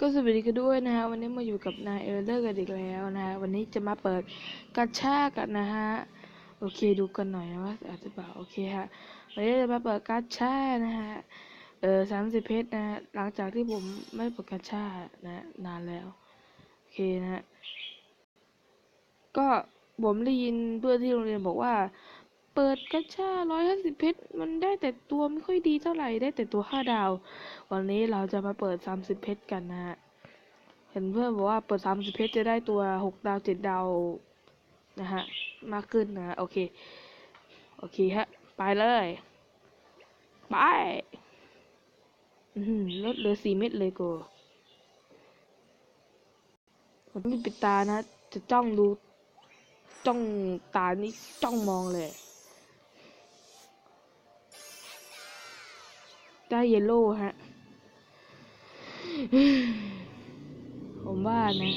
ก็สวัสดีกันด้วยนะฮะวันนี้มาอยู่กับนายเออร์เลอร์กันอีกแล้วนะฮะวันนี้จะมาเปิดกระชากันนะฮะโอเคดูกันหน่อยนะว่าอาจจะเปล่าโอเคฮะวันนี้จะมาเปิดกระชานะฮะเออสามสิบเพชรนะฮะหลังจากที่ผมไม่เปิดกระชานะนานแล้วโอเคนะฮะก็ผมได้ยินเพื่อนที่โรงเรียนบอกว่า เปิดกระชาร้อยห้าสิบเพชร มันได้แต่ตัวไม่ค่อยดีเท่าไหร่ ได้แต่ตัวห้าดาว วันนี้เราจะมาเปิด30เพชรกันนะฮะ เห็นเพื่อนบอกว่าเปิด30เพชรจะได้ตัว6ดาว7ดดาวนะฮะ มากขึ้นนะ โอเค โอเคฮะ ไปเลย ไปอือหือลดเหลือ4เม็ดเลยกูผมไม่ปิดตานะ จะจ้องดู จ้องตานี่จ้องมองเลย ได้เยลโล่ฮะ ผมว่านะ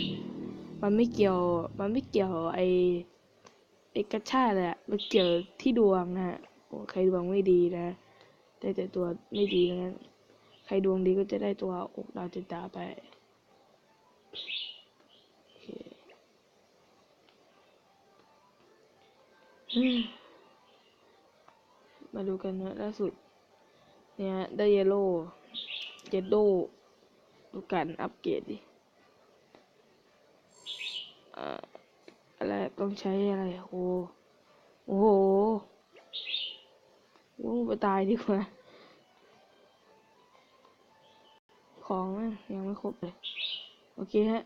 มันไม่เกี่ยว มันไม่เกี่ยวไอไอกระชาเลยอะมันเกี่ยวที่ดวงนะฮะโอ้ใครดวงไม่ดีนะได้แต่ตัวไม่ดีนะใครดวงดีก็จะได้ตัวอกดาวเจ็ดดาไปมาดูกันนะล่าสุด เนี่ยได้เยลโล่เยลโล่ดูกันอัปเกรดดิอะไรต้องใช้อะไรโอ้โอ้โหโอ้ไปตายดีกว่า ของยังไม่ครบเลย โอเคฮะ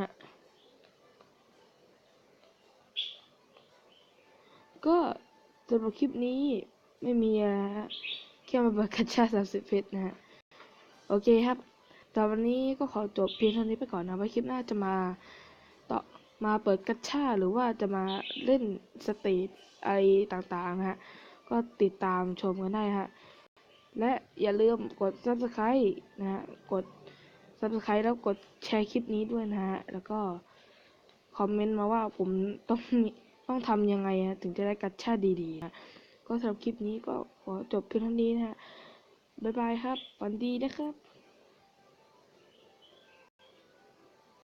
ฮะก็สำหรับคลิปนี้ไม่มีอะไรฮะ แค่มาเปิดกัญชาสามสิบเพชรนะฮะ โอเคครับ แต่วันนี้ก็ขอจบเพียงเท่านี้ไปก่อนนะไว้คลิปหน้าจะมาต่อมาเปิดกัญชาหรือว่าจะมาเล่นสตรีทอะไรต่างๆนะฮะ ก็ติดตามชมกันได้ฮะ และอย่าลืมกด subscribe นะฮะ กด subscribe แล้วกดแชร์คลิปนี้ด้วยนะฮะ แล้วก็คอมเมนต์มาว่าผมต้องต้องทำยังไงฮะถึงจะได้กัญชาดีๆนะ ก็สำหรับคลิปนี้ก็ขอจบเพียงเท่านี้นะฮะบ๊ายบายครับฝันดีนะครับ